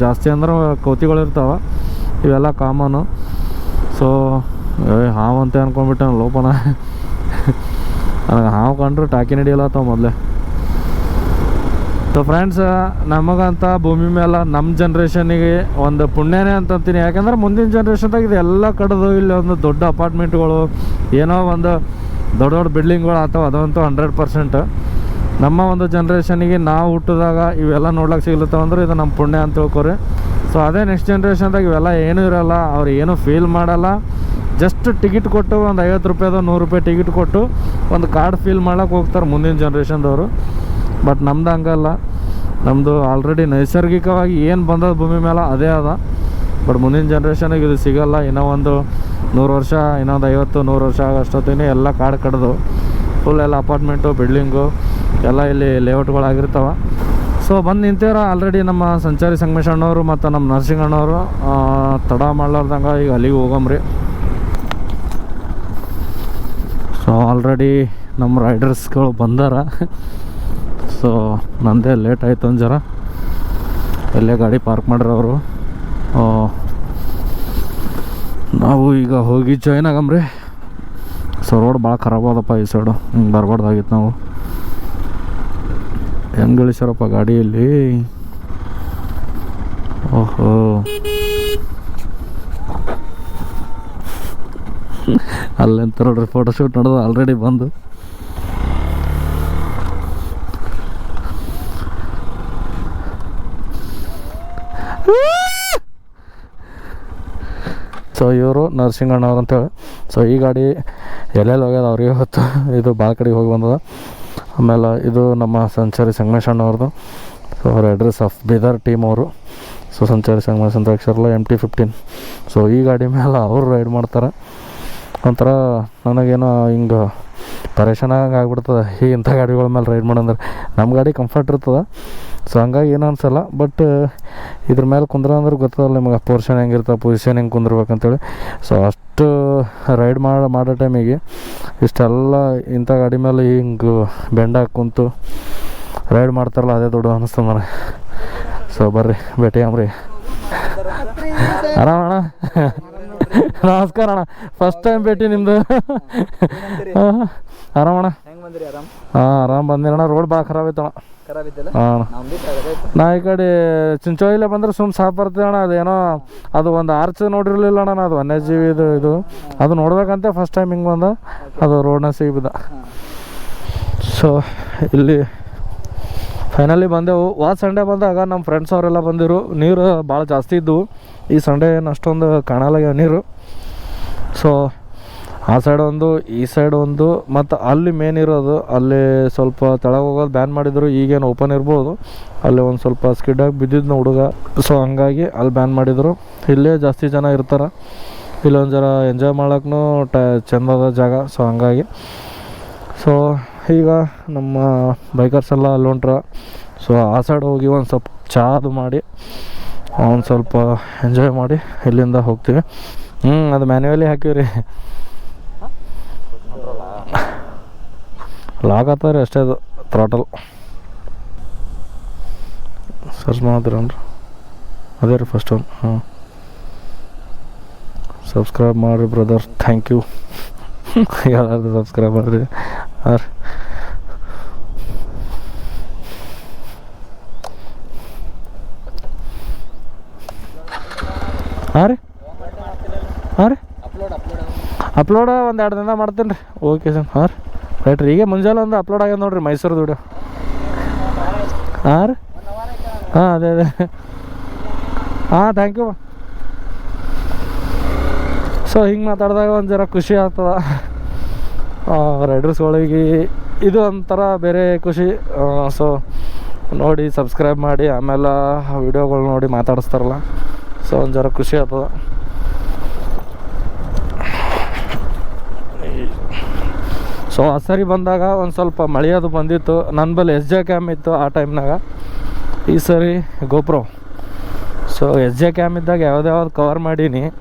ಜಾಸ್ತಿ ಅಂದ್ರೆ ಕೋತಿಗಳು ಇರ್ತಾವೆ. ಇವೆಲ್ಲ ಕಾಮನು ಸೊ ಹಾವು ಅಂತ ಅನ್ಕೊಂಡ್ಬಿಟ್ಟೆ ಲೋಪನ. ಹಾವು ಕಂಡ್ರೆ ಟಾಕಿ ನಡೆಯಲ್ಲ ಮೊದಲೇ. ಸೊ ಫ್ರೆಂಡ್ಸ್ ನಮಗಂತ ಭೂಮಿ ಮೇಲೆ ನಮ್ಮ ಜನ್ರೇಷನಿಗೆ ಒಂದು ಪುಣ್ಯನೇ ಅಂತಂತೀನಿ ಯಾಕಂದ್ರೆ ಮುಂದಿನ ಜನ್ರೇಷನ್ದಾಗ ಇದು ಎಲ್ಲ ಕಡೆದು ಇಲ್ಲಿ ಒಂದು ದೊಡ್ಡ ಅಪಾರ್ಟ್ಮೆಂಟ್ಗಳು ಏನೋ ಒಂದು ದೊಡ್ಡ ದೊಡ್ಡ ಬಿಲ್ಡಿಂಗ್ಗಳು ಅಥವಾ ಅದಂತೂ ಹಂಡ್ರೆಡ್ ಪರ್ಸೆಂಟ್ ನಮ್ಮ ಒಂದು ಜನ್ರೇಷನಿಗೆ ನಾವು ಹುಟ್ಟಿದಾಗ ಇವೆಲ್ಲ ನೋಡ್ಲಿಕ್ಕೆ ಸಿಗ್ಲತ್ತವ ಅಂದ್ರೆ ಇದು ನಮ್ಮ ಪುಣ್ಯ ಅಂತ ತಿಳ್ಕೊರಿ. ಸೊ ಅದೇ ನೆಕ್ಸ್ಟ್ ಜನ್ರೇಷನ್ದಾಗ ಇವೆಲ್ಲ ಏನೂ ಇರಲ್ಲ. ಅವ್ರು ಏನೂ ಫೀಲ್ ಮಾಡಲ್ಲ. ಜಸ್ಟ್ ಟಿಕೆಟ್ ಕೊಟ್ಟು ಒಂದು ಐವತ್ತು ರೂಪಾಯಿದು ನೂರು ರೂಪಾಯಿ ಟಿಕೆಟ್ ಕೊಟ್ಟು ಒಂದು ಕಾರ್ಡ್ ಫೀಲ್ ಮಾಡೋಕೆ ಹೋಗ್ತಾರೆ ಮುಂದಿನ ಜನ್ರೇಷನ್ದವರು ಬಟ್ ನಮ್ದು ಹಂಗಲ್ಲ. ನಮ್ಮದು ಆಲ್ರೆಡಿ ನೈಸರ್ಗಿಕವಾಗಿ ಏನು ಬಂದದ ಭೂಮಿ ಮೇಲೆ ಅದೇ ಅದ. ಬಟ್ ಮುಂದಿನ ಜನ್ರೇಷನಿಗೆ ಇದು ಸಿಗಲ್ಲ. ಇನ್ನೂ ಒಂದು ನೂರು ವರ್ಷ ಇನ್ನೊಂದು ಐವತ್ತು ನೂರು ವರ್ಷ ಆಗೋಷ್ಟೊತ್ತಿಗೆ ಎಲ್ಲ ಕಾಡು ಕಡ್ದು. ಫುಲ್ ಎಲ್ಲ ಅಪಾರ್ಟ್ಮೆಂಟು ಬಿಲ್ಡಿಂಗು ಎಲ್ಲ ಇಲ್ಲಿ ಲೇಔಟ್ಗಳಾಗಿರ್ತಾವೆ ಸೊ ಬಂದು ನಿಂತಿರೋ ಆಲ್ರೆಡಿ ನಮ್ಮ ಸಂಚಾರಿ ಸಂಗಮೇಶ್ ಅಣ್ಣವರು ಮತ್ತು ನಮ್ಮ ಆ, ತಡ ಮಾಡ್ಲಾರ್ದಂಗೆ ಈಗ ಅಲ್ಲಿಗೆ ಹೋಗಮ್ರಿ. ಸೊ ಆಲ್ರೆಡಿ ನಮ್ಮ ರೈಡರ್ಸ್ಗಳು ಬಂದಾರ. ಸೊ ನಂದೇ ಲೇಟ್ ಆಯಿತು ಒಂದು ಜರ. ಎಲ್ಲೇ ಗಾಡಿ ಪಾರ್ಕ್ ಮಾಡಿರೋರು. ನಾವು ಈಗ ಹೋಗಿ ಜಾಯ್ನ್ ಆಗಮ್ರಿ ಸೊ ರೋಡ್ ಭಾಳ ಖರಾಬ್ ಅದಪ್ಪ ಈ ಸೈಡು ಹಿಂಗೆ ಬರಬಾರ್ದಾಗಿತ್ತು ನಾವು. ಹೆಂಗೆ ಇಳಿಸ್ಯಾರಪ್ಪ ಗಾಡಿಯಲ್ಲಿ? ಓಹೋ. ಅಲ್ಲಂತ ನೋಡ್ರಿ ಫೋಟೋಶೂಟ್ ನಡೆದು ಆಲ್ರೆಡಿ ಬಂದು ಸೊ ಇವರು ನರಸಿಂಗಣ್ಣವ್ರು ಅಂತೇಳಿ. ಸೊ ಈ ಗಾಡಿ ಎಲ್ಲೆಲ್ಲಿ ಹೋಗ್ಯದ ಅವ್ರಿಗೆ ಹೊತ್ತು ಇದು ಭಾಳ ಕಡೆಗೆ ಹೋಗಿ ಬಂದದ. ಆಮೇಲೆ ಇದು ನಮ್ಮ ಸಂಚಾರಿ ಸಂಗಮೇಶ್ ಅಣ್ಣವ್ರದ್ದು. ಸೊ ಅವ್ರ ಅಡ್ರೆಸ್ ಆಫ್ ಬೀದರ್ ಟೀಮ್ ಅವರು. ಸೊ ಸಂಚಾರಿ ಸಂಗಮೇಶ್ ಅಂತ ಅಕ್ಷರಲ್ಲ ಎಂ ಟಿ ಫಿಫ್ಟೀನ್ ಸೊ ಈ ಗಾಡಿ ಮೇಲೆ ಅವರು ರೈಡ್ ಮಾಡ್ತಾರೆ. ಒಂಥರ ನನಗೇನು ಹಿಂಗೆ ಪರೇಶಾನಾಗಿ ಆಗ್ಬಿಡ್ತದೆ. ಈ ಇಂಥ ಗಾಡಿಗಳ ಮೇಲೆ ರೈಡ್ ಮಾಡಂದ್ರೆ ನಮ್ಮ ಗಾಡಿ ಕಂಫರ್ಟ್ ಇರ್ತದೆ. ಸೊ ಹಂಗಾಗಿ ಏನು ಅನ್ಸಲ್ಲ. ಬಟ್ ಇದ್ರ ಮೇಲೆ ಕುಂದ್ರ ಅಂದ್ರೆ ಗೊತ್ತಲ್ಲ ನಿಮಗೆ ಪೋರ್ಷನ್ ಹೆಂಗಿರ್ತವೆ ಪೊಸಿಷನ್ ಹೆಂಗೆ ಕುಂದ್ರಬೇಕಂತೇಳಿ. ಸೊ ಅಷ್ಟು ರೈಡ್ ಮಾಡಿ ಮಾಡೋ ಟೈಮಿಗೆ ಇಷ್ಟೆಲ್ಲ ಇಂಥ ಗಾಡಿ ಮೇಲೆ ಹಿಂಗೆ ಬೆಂಡಾಗಿ ಕುಂತು ರೈಡ್ ಮಾಡ್ತಾರಲ್ಲ ಅದೇ ದೊಡ್ಡ ಅನಿಸ್ತದೆ ನನಗೆ. ಸೊ ಬರ್ರಿ ಭೇಟಿ ಅಮ್ರಿ ಆರಾಮ ಅಣ್ಣ? ನಮಸ್ಕಾರ ಅಣ್ಣ. ಫಸ್ಟ್ ಟೈಮ್ ಭೇಟಿ ನಿಮ್ದು. ಆರಾಮಣ್ಣ? ಹಾ ಆರಾಮ್ ಬಂದಿರಣ್ಣ ರೋಡ್ ಭಾಳ ಖರಾಬ್ ಐತಣ ಹಾಂ ನಾ ಈ ಕಡೆ ಚಿಂಚೋಳಿಲೆ ಬಂದ್ರೆ ಸುಮ್ ಸಾಪ್ ಅಣ್ಣ. ಅದೇನೋ ಅದು ಒಂದು ಆರ್ಚ್ ನೋಡಿರ್ಲಿಲ್ಲ ಅಣ್ಣ. ಅದು ವನ್ಯಜೀವಿ ಇದು ಇದು. ಅದು ನೋಡ್ಬೇಕಂತ ಫಸ್ಟ್ ಟೈಮ್ ಹಿಂಗೆ ಬಂದ. ಅದು ರೋಡ್ನ ಸಿಗ್ಬಿದ. ಸೊ ಇಲ್ಲಿ ಫೈನಲಿ ಬಂದೆವು. ವಾ ಸಂಡೇ ಬಂದಾಗ ನಮ್ಮ ಫ್ರೆಂಡ್ಸ್ ಅವರೆಲ್ಲ ಬಂದಿರು. ನೀರು ಭಾಳ ಜಾಸ್ತಿ ಇದ್ದವು ಈ ಸಂಡೇ ಏನು ಅಷ್ಟೊಂದು ಕಾಣಲಾಗ್ಯಾವ ನೀರು. ಸೊ ಆ ಸೈಡ್ ಒಂದು, ಈ ಸೈಡ್ ಒಂದು, ಮತ್ತು ಅಲ್ಲಿ ಮೇನ್ ಇರೋದು, ಅಲ್ಲಿ ಸ್ವಲ್ಪ ತಳಗೆ ಹೋಗೋದು ಬ್ಯಾನ್ ಮಾಡಿದ್ರು, ಈಗೇನು ಓಪನ್ ಇರ್ಬೋದು. ಅಲ್ಲಿ ಒಂದು ಸ್ವಲ್ಪ ಸ್ಕಿಡ್ಡಾಗಿ ಬಿದ್ದಿದ್ನ ಹುಡುಗ. ಸೊ ಹಂಗಾಗಿ ಅಲ್ಲಿ ಬ್ಯಾನ್ ಮಾಡಿದರು. ಇಲ್ಲೇ ಜಾಸ್ತಿ ಜನ ಇರ್ತಾರೆ. ಇಲ್ಲೊಂದು ಜರ ಎಂಜಾಯ್ ಮಾಡೋಕ್ಕೂ ಟ, ಚೆಂದದ ಜಾಗ. ಸೊ ಹಂಗಾಗಿ. ಸೊ ಈಗ ನಮ್ಮ ಬೈಕರ್ಸ್ ಎಲ್ಲ ಅಲ್ಲಿ ಹೊಂಟ್ರ ಸೊ ಆ ಸೈಡ್ ಹೋಗಿ ಒಂದು ಸ್ವಲ್ಪ ಚಾದು ಮಾಡಿ. ಒಂದು ಸ್ವಲ್ಪ ಎಂಜಾಯ್ ಮಾಡಿ ಇಲ್ಲಿಂದ ಹೋಗ್ತೀವಿ. ಹ್ಞೂ ಅದು ಮ್ಯಾನ್ಯುವಲಿ ಹಾಕಿವಿ ರೀ ಲಾಕ್ ರೀ ಅಷ್ಟೇ ಅದು ಥ್ರಾಟಲ್ ಸರ್ಚ್ ಮಾಡಿದ್ರನ್ರಿ ಅದೇ ರೀ ಫಸ್ಟ್ ಒನ್ ಹಾಂ ಸಬ್ಸ್ಕ್ರೈಬ್ ಮಾಡಿರಿ ಬ್ರದರ್ ಥ್ಯಾಂಕ್ ಯು ಯಾರು ಸಬ್ಸ್ಕ್ರೈಬ್ ಮಾಡಿರಿ. ಹಾಂ ಹಾಂ ರೀ? ಹಾಂ ರೀ? ಅಪ್ಲೋಡ್ ಒಂದು ಎರಡು ದಿನ ಮಾಡ್ತೀನಿ ರೀ. ಓಕೆ ಸರ್ ಹಾಂ ರೀ? ರೈಟ್ ರೀ. ಈಗ ಮುಂಜಾನೆ ಒಂದು ಅಪ್ಲೋಡ್ ಆಗ್ಯದ ನೋಡ್ರಿ ಮೈಸೂರು ದುಡ್ಡು ಹಾಂ ರೀ? ಹಾಂ, ಅದೇ ಅದೇ. ಹಾಂ ಥ್ಯಾಂಕ್ ಯು ಸೊ ಹಿಂಗೆ ಮಾತಾಡಿದಾಗ ಒಂದು ಜರ ಖುಷಿ ಆಗ್ತದ. ರೈಡರ್ಸ್ಗಳಿಗೆ ಇದು ಒಂಥರ ಬೇರೆ ಖುಷಿ. ಸೊ ನೋಡಿ ಸಬ್ಸ್ಕ್ರೈಬ್ ಮಾಡಿ, ಆಮೇಲೆ ವಿಡಿಯೋಗಳು ನೋಡಿ ಮಾತಾಡಿಸ್ತಾರಲ್ಲ. ಸೊ ಒಂದು ಜರ ಖುಷಿ ಆಗ್ತದ. ಸೊ ಸರಿ ಬಂದಾಗ ಒಂದು ಸ್ವಲ್ಪ ಮಳೆ ಅದು ಬಂದಿತ್ತು. ನನ್ನ ಬಳಿ ಎಸ್ ಜೆ ಕ್ಯಾಮ್ ಇತ್ತು ಆ ಟೈಮ್ನಾಗ. ಈ ಸರಿ GoPro. So, S J cam ಇದ್ದಾಗ ಯಾವ್ದು ಯಾವ್ದು ಕವರ್ ಮಾಡೀನಿ.